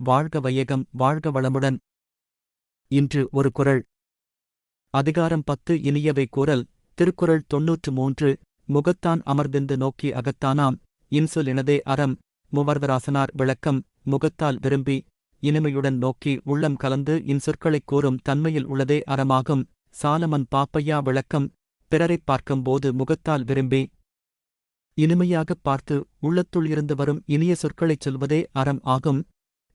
வாழ்க வையகம் வாழ்க வளமுடன். இன்று ஒரு குறள் அதிகாரம் பத்து இனியவை குரல் திருக்குறள் தொன்னூற்று மூன்று முகத்தான் அமர்ந்திருந்து நோக்கி அகத்தானாம். இன்சொல் இனதே அறம். முவர்வராசனார் விளக்கம். முகத்தால் விரும்பி இனிமையுடன் நோக்கி உள்ளம் கலந்து இன்சொற்களைக் கூறும் தன்மையில் உள்ளதே அறமாகும். சாலமன் பாப்பையா விளக்கம். பிறரைப் பார்க்கும்போது முகத்தால் விரும்பி இனிமையாகப் பார்த்து உள்ளத்துள் இருந்து வரும் இனிய சொற்களைச் சொல்வதே அறம் ஆகும்.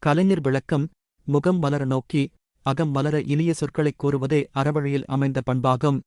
கலைஞர் விளக்கம் முகம் மலர நோக்கி அகம் மலர இனிய சொற்களைக் கூறுவதே அறவழியில் அமைந்த பண்பாகும்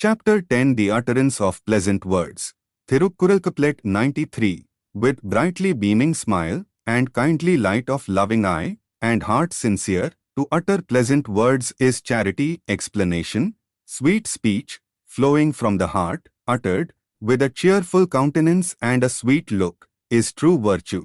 Chapter 10 The Utterance of Pleasant Words. Thirukkural Couplet 93. With brightly beaming smile, and kindly light of loving eye, and heart sincere, to utter pleasant words is charity. Explanation. Sweet speech, flowing from the heart, uttered, with a cheerful countenance and a sweet look, is true virtue.